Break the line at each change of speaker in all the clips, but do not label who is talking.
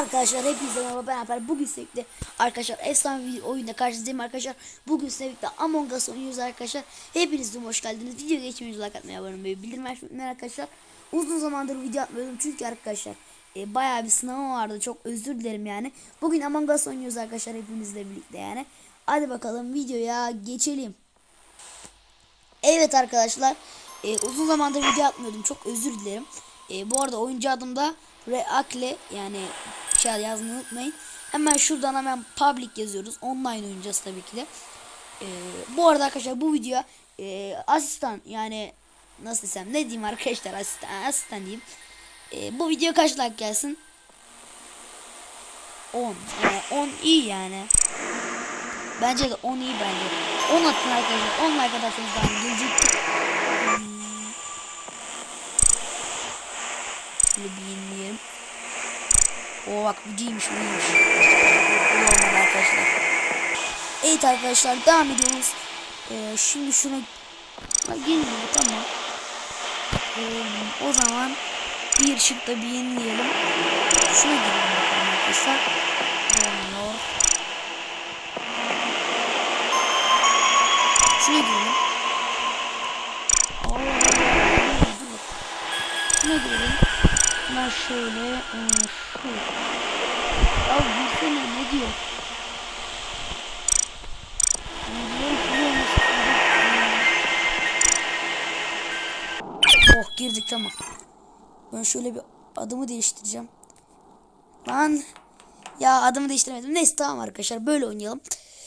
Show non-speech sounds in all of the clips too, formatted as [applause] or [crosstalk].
Arkadaşlar hepinize merhaba ben Alper. Bugün sürekli arkadaşlar efsane bir oyunda karşınızdayım arkadaşlar. Bugün sürekli Among Us oynuyoruz arkadaşlar. Hepiniz hoş geldiniz. Video geçmenizi like atmayı abone olmayı bildirim açmayı arkadaşlar. Uzun zamandır video atmıyordum çünkü arkadaşlar e, bayağı bir sınavım vardı. Çok özür dilerim yani. Bugün Among Us oynuyoruz arkadaşlar hepinizle birlikte yani. Hadi bakalım videoya geçelim. Evet arkadaşlar e, uzun zamandır video atmıyordum çok özür dilerim. E, bu arada oyuncu adım da Reakle yani şey yazmayı unutmayın. Hemen şuradan hemen public yazıyoruz. Online oynayacağız tabii ki de. E, bu arada arkadaşlar bu videoya e, asistan yani nasıl desem ne diyeyim arkadaşlar asistan, asistan diyeyim. E, bu video kaç like gelsin? 10. Yani 10 iyi yani. Bence de 10 iyi bence. 10 atın arkadaşlar. 10 like atarsanız. Hmm. Şöyle bir Oo bak bu değilmiş bu değilmiş. Bu olmadı arkadaşlar. Evet arkadaşlar devam ediyoruz. Ee, şimdi şuna yeniliyor tamam. Ee, o zaman bir ışıkta bir yenileyelim. Şuna girelim bakalım arkadaşlar. Olmuyor. Şuna girelim. Şuna girelim. Ben şöyle. e, Girdik tamam. Ben şöyle bir adımı değiştireceğim. Lan. Ya adımı değiştiremedim. Neyse tamam arkadaşlar böyle oynayalım.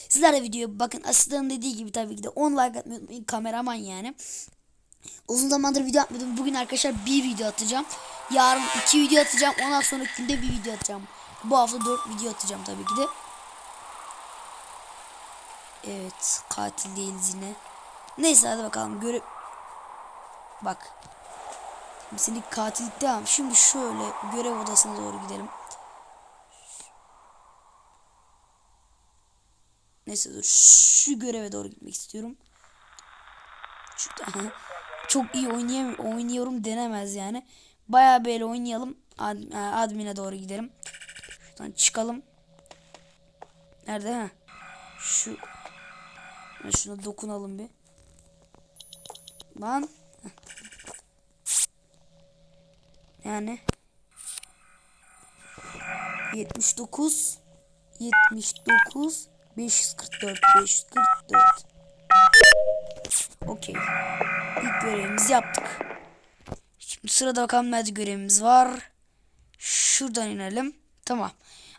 Sizler de videoya bakın. Asistanın dediği gibi tabii ki de 10 like atmayı. Kameraman yani. Uzun zamandır video atmıyordum. Bugün arkadaşlar bir video atacağım. Yarın iki video atacağım. Ondan sonra günde bir video atacağım. Bu hafta dört video atacağım tabii ki de. Evet. Katil değiliz yine. Neyse hadi bakalım. Göre... Bak. Seni katillik devam. Şimdi şöyle görev odasına doğru gidelim. Neyse dur. Şu göreve doğru gitmek istiyorum. Çok iyi oynuyorum denemez yani. Bayağı böyle oynayalım. Ad, admin'e doğru gidelim. Şuradan çıkalım. Nerede ha? Şu şuna dokunalım bir. Lan. Yani 79 79 544 544 Okey. İlk görevimizi yaptık. Şimdi sırada bakalım nerede görevimiz var. Şuradan inelim. Tamam.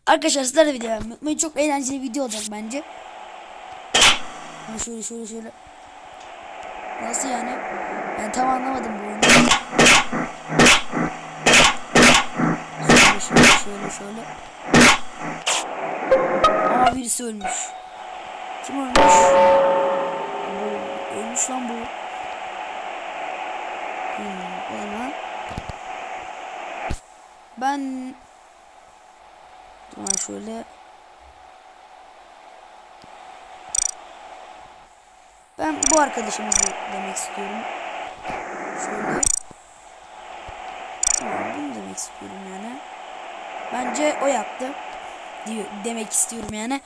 Arkadaşlar sizler de video unutmayın. Çok eğlenceli video olacak bence. Şöyle şöyle şöyle. Nasıl yani? Ben tam anlamadım bu oyunu. Şöyle şöyle. Aa birisi ölmüş. Kim ölmüş? Bu, ölmüş lan bu. Hmm, ben Dur şöyle Ben bu arkadaşımızı demek istiyorum. Şöyle. Tamam bunu demek istiyorum yani. Bence o yaptı. Diyor, demek istiyorum yani.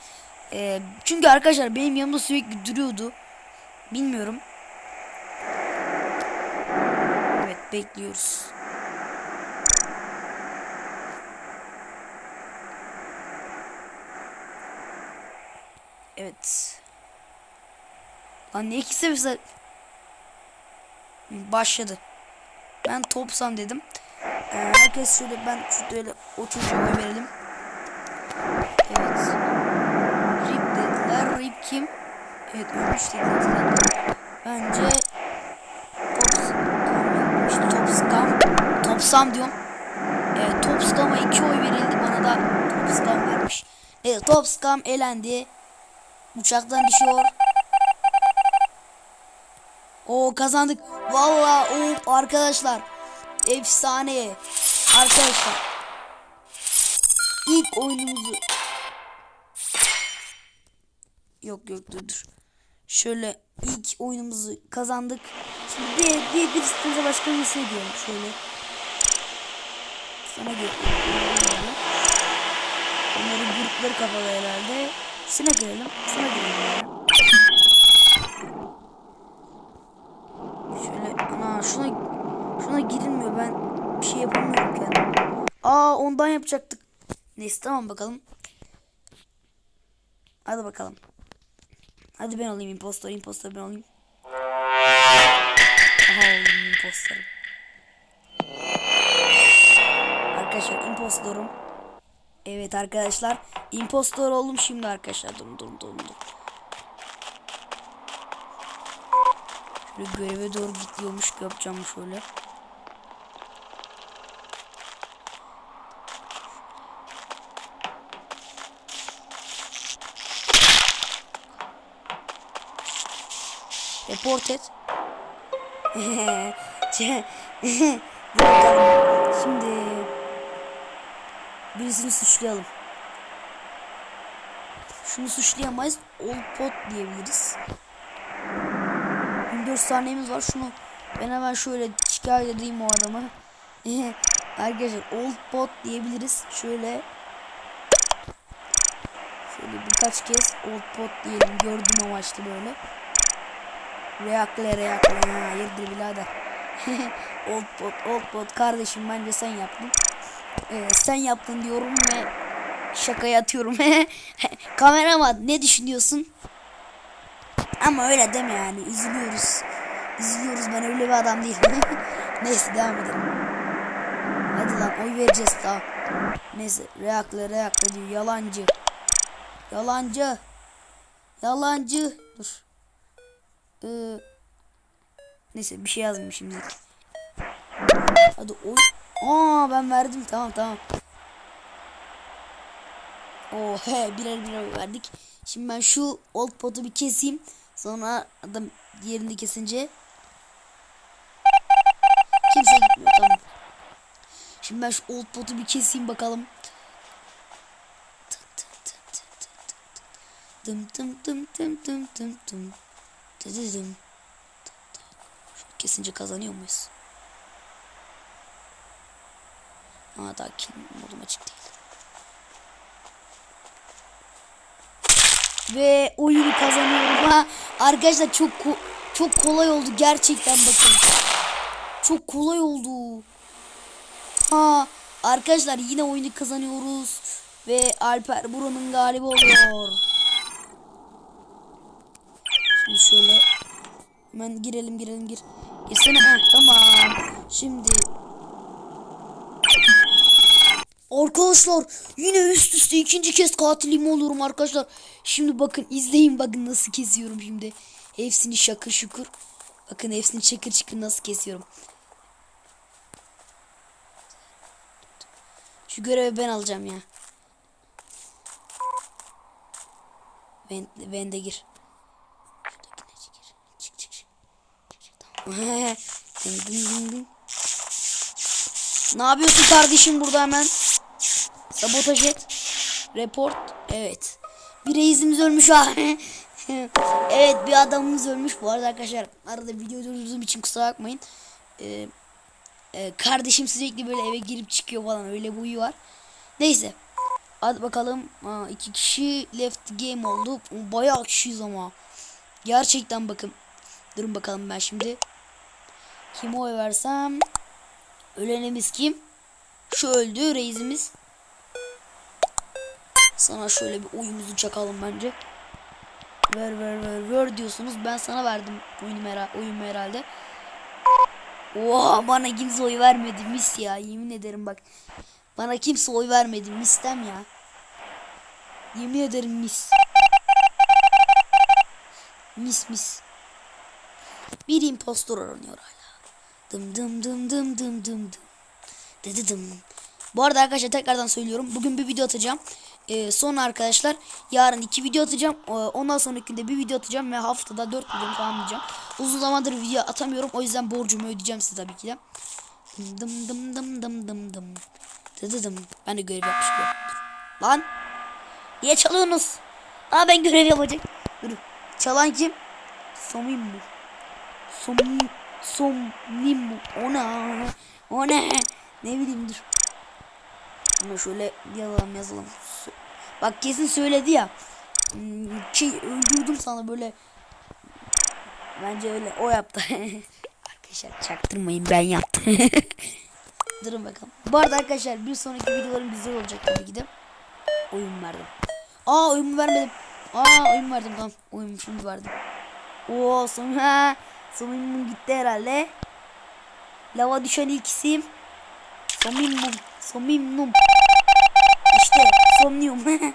Ee, çünkü arkadaşlar benim yanımda sürekli duruyordu. Bilmiyorum. Evet bekliyoruz. Evet. Lan ne ikisi bize başladı. Ben topsam dedim. Ee, herkes şöyle ben şöyle o çocuğa oy verelim. Evet. Rip dediler. Rip kim? Evet ölmüş dediler. Bence Topsam Topsam Topsam diyorum. Evet Topskam'a iki oy verildi. Bana da Topskam vermiş. Evet Topskam elendi. Uçaktan düşüyor. O kazandık. Valla o arkadaşlar. Efsane. Arkadaşlar. İlk oyunumuzu Yok yok dur dur. Şöyle ilk oyunumuzu kazandık. Şimdi bir, bir, bir başka bir şey diyorum şöyle. Sana geliyorum. Onların grupları kapalı herhalde. Şuna girelim. Şuna girelim. yani. Şöyle ana şuna şuna girilmiyor ben bir şey yapamıyorum kendim. Aa ondan yapacaktık. Neyse tamam bakalım. Hadi bakalım. Hadi ben alayım impostor impostor ben alayım. Aha oldum impostorum. Arkadaşlar impostorum. Evet arkadaşlar impostor oldum şimdi arkadaşlar. Durun durun durun durun. Şöyle göreve doğru gidiyormuş yapacağım şöyle. Report et. [laughs] [laughs] Şimdi birisini suçlayalım. Şunu suçlayamayız. Old pot diyebiliriz. 24 saniyemiz var. Şunu ben hemen şöyle şikayet edeyim o adama. [laughs] Arkadaşlar old pot diyebiliriz. Şöyle şöyle birkaç kez old pot diyelim. Gördüm amaçlı böyle. Reakle reakle. Ha, hayırdır birader. old pot old pot kardeşim bence sen yaptın. Ee, sen yaptın diyorum ve şakaya atıyorum. [laughs] Kameraman ne düşünüyorsun? Ama öyle deme yani üzülüyoruz. Üzülüyoruz ben öyle bir adam değilim. [laughs] Neyse devam edelim. Hadi lan oy vereceğiz daha. Neyse reakle reakle diyor yalancı. Yalancı. Yalancı. Dur. Ee, neyse bir şey yazmayayım şimdi. Hadi oy. Aa ben verdim tamam tamam. Oo he birer birer verdik. Şimdi ben şu old potu bir keseyim. Sonra adam yerini kesince kimse gitmiyor tamam. Şimdi ben şu old potu bir keseyim bakalım. Dım dım dım dım dım dım dım. Dıdıdım. Şu kesince kazanıyor muyuz? Aa daha kill modum açık değil. Ve oyunu kazanıyorum. Ha, arkadaşlar çok ko- çok kolay oldu gerçekten bakın. Çok kolay oldu. Ha arkadaşlar yine oyunu kazanıyoruz ve Alper buranın galibi oluyor. Şimdi şöyle hemen girelim girelim gir. Girsene ha tamam. Şimdi Arkadaşlar yine üst üste ikinci kez katilim oluyorum arkadaşlar. Şimdi bakın izleyin bakın nasıl kesiyorum şimdi. Hepsini şakır şukur. Bakın hepsini çakır çakır nasıl kesiyorum. Şu görevi ben alacağım ya. Ben, ben de gir. Ne yapıyorsun kardeşim burada hemen? Sabotaj et. Report. Evet. Bir reisimiz ölmüş ha. [laughs] evet bir adamımız ölmüş. Bu arada arkadaşlar arada video durduğum için kusura bakmayın. Ee, e, kardeşim sürekli böyle eve girip çıkıyor falan öyle huyu var. Neyse. Hadi bakalım. Ha, iki kişi left game oldu. Bayağı kişiyiz ama. Gerçekten bakın. Durun bakalım ben şimdi. Kime oy versem? Ölenimiz kim? Şu öldü reisimiz. Sana şöyle bir oyumuzu çakalım bence. Ver ver ver ver diyorsunuz. Ben sana verdim oyunu mera oyumu herhalde. Oha bana kimse oy vermedi mis ya yemin ederim bak. Bana kimse oy vermedi mistem ya. Yemin ederim mis. Mis mis. Bir impostor aranıyor hala. Dım dım dım dım dım dım dım. Dıdıdım. Bu arada arkadaşlar tekrardan söylüyorum. Bugün bir video atacağım. Ee, sonra arkadaşlar yarın iki video atacağım. Ee, ondan sonraki günde bir video atacağım ve haftada dört video tamamlayacağım. Uzun zamandır video atamıyorum. O yüzden borcumu ödeyeceğim size tabii ki de. Dım dım dım dım dım dım. Dıdıdım. Ben de görev yapmış. Lan. Niye çalıyorsunuz? Aa ben görev yapacak. Dur. Çalan kim? Samim mi? Somnim. Somnim. O ne? O ne? Bileyim dur. Ama şöyle yazalım yazalım. Bak kesin söyledi ya. Hmm, Şey öldürdüm sana böyle. Bence öyle o yaptı. [laughs] arkadaşlar çaktırmayın ben yaptım. [laughs] Durun bakalım. Bu arada arkadaşlar bir sonraki videolarım güzel olacak tabii ki de. Oyun verdim. Aa oyun vermedim. Aa oyun verdim tamam. Oyun şimdi verdim. Oo son [laughs] Sonun gitti herhalde. Lava düşen ilk isim. Somnium. Somnium. İşte Somnium. [laughs]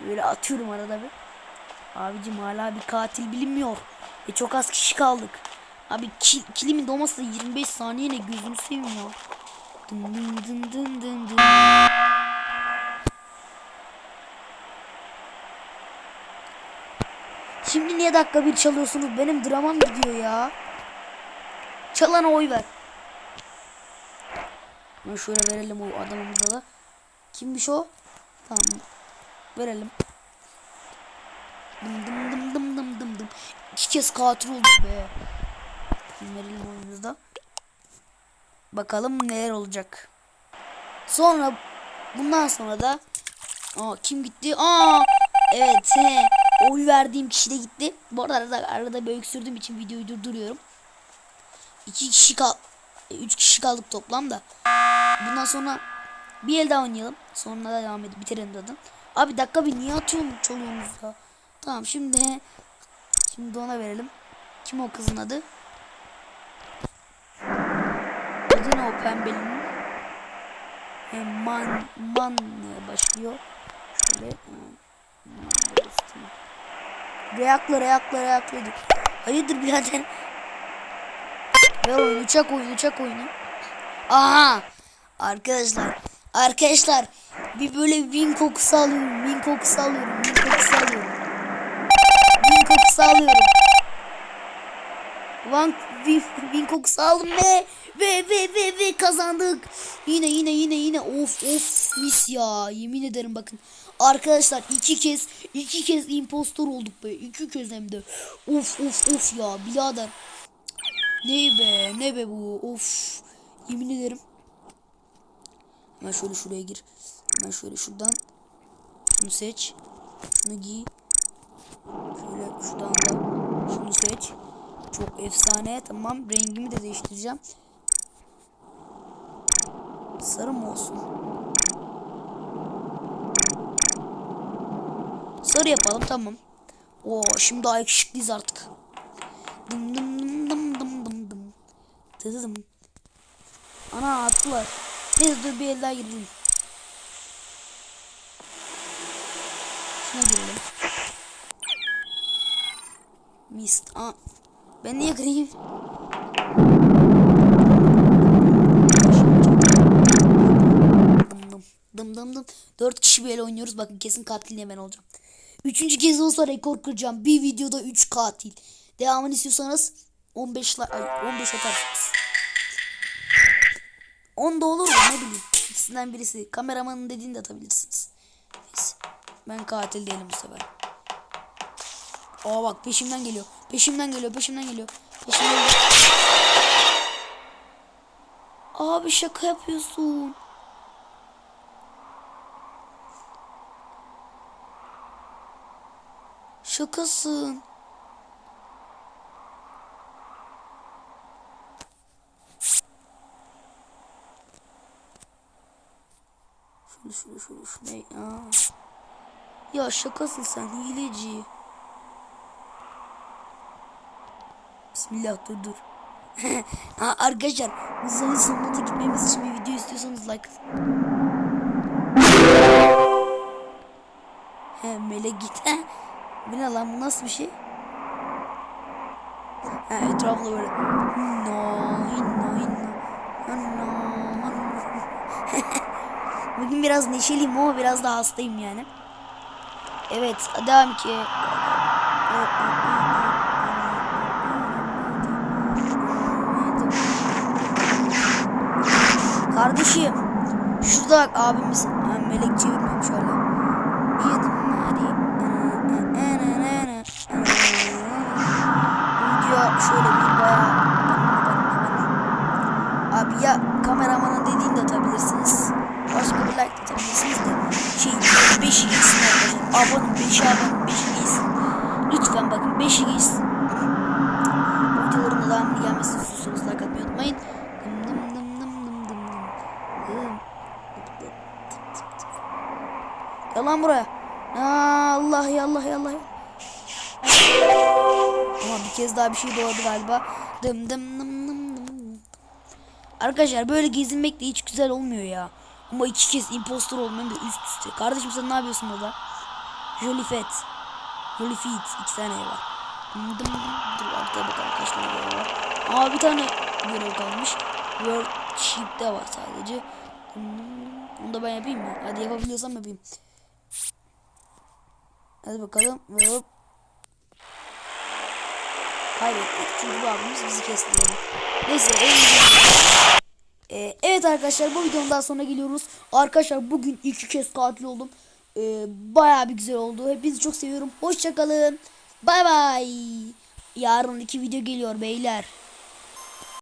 Böyle atıyorum arada bir. Abicim hala bir katil bilinmiyor. Ve çok az kişi kaldık. Abi ki, kilimin dolması da 25 saniye ne gözünü seveyim ya. Dın dın dın dın dın dın. Şimdi niye dakika bir çalıyorsunuz? Benim dramam gidiyor ya. Çalana oy ver. Ben şöyle verelim o adamımıza da. Kimmiş o? Tamam. Verelim. Dım dım dım dım dım dım dım. İki kez katil olduk be. Verelim oyunumuzda. Bakalım neler olacak. Sonra bundan sonra da Aa kim gitti? Aa evet he. Oy verdiğim kişi de gitti. Bu arada arada, arada bir öksürdüğüm için videoyu durduruyorum. İki kişi kal e, üç kişi kaldık toplamda. Bundan sonra bir el daha oynayalım. Sonra da devam edip bitirelim dedim. Abi dakika bir niye atıyorsun çalıyorsunuz ya? Tamam şimdi şimdi ona verelim. Kim o kızın adı? Adı ne o pembelinin? He, man man başlıyor. Şöyle. Reakla reakla reakla. Hayırdır birader? Ver oyunu çak oyunu çak oyunu. Aha. Arkadaşlar. Arkadaşlar. Bir böyle win kokusu alıyorum. Win kokusu alıyorum. Win kokusu alıyorum. Win kokusu alıyorum. Van win kokusu aldım ve ve ve ve ve kazandık. Yine yine yine yine of of mis ya. Yemin ederim bakın. Arkadaşlar iki kez iki kez impostor olduk be. iki kez hem de. Of of of ya birader. Ne be ne be bu of. Yemin ederim. Hemen şöyle şuraya gir. Hemen şöyle şuradan. Şunu seç. Şunu giy. Şöyle şuradan da şunu seç. Çok efsane. Tamam. Rengimi de değiştireceğim. Sarı mı olsun? Sarı yapalım tamam. Oo şimdi daha yakışıklıyız artık. Dım dım dım dım dım dım dım. Dıdım. Ana attılar. Neyse dur bir el daha girelim. Şuna girelim. Mist. Aa. Ben niye gireyim? Dım dım. Dım dım dım. Dört kişi böyle oynuyoruz. Bakın kesin katil ben olacağım. Üçüncü kez olsa rekor kıracağım. Bir videoda 3 katil. Devamını istiyorsanız 15 like, ay 15 atarsınız. 10 da olur mu ne bileyim. İkisinden birisi. Kameramanın dediğini de atabilirsiniz. Ben katil değilim bu sefer. Aa bak peşimden geliyor. Peşimden geliyor. Peşimden geliyor. Peşimden geliyor. Abi şaka yapıyorsun. Şakasın. Şunu şunu şunu şunu. Ya. Ya şakasın sen hileci. Bismillah dur dur. [laughs] ha, arkadaşlar uzayın sonuna gitmemiz için bir video istiyorsanız like. He melek git. [laughs] Bu ne lan bu nasıl bir şey? Ha etraflı böyle. No, no, no, [laughs] Bugün biraz neşeliyim ama biraz da hastayım yani. Evet devam ki. Kardeşim şurada abimiz ha, melek çevirmiyorum abone 5 abone 5'i giysin. Lütfen bakın 5'i giysin. Bu videoların da devamlı gelmesini istiyorsanız like atmayı unutmayın. Dım dım dım dım dım dım dım. Gel lan buraya. Aa, Allah ya Allah ya Allah. ya. Ama bir kez daha bir şey doğdu galiba. Dım dım dım dım dım. Arkadaşlar böyle gezinmek de hiç güzel olmuyor ya. Ama iki kez impostor olmanın da üst üste. Kardeşim sen ne yapıyorsun orada? Jolly Feet. iki tane var. Dım dım. Dur arkaya bakalım kaç tane görev var. Aa bir tane görev kalmış. Worship'te var sadece. Dım. Onu da ben yapayım mı? Hadi yapabiliyorsam yapayım. Hadi bakalım. Hop. Kaybettik. Çünkü bu abimiz bizi kesti. Neyse. Ee, evet arkadaşlar bu videonun daha sonra geliyoruz. Arkadaşlar bugün iki kez katil oldum. Ee, Baya bir güzel oldu. Hepinizi çok seviyorum. Hoşçakalın. Bay bay. Yarın iki video geliyor beyler.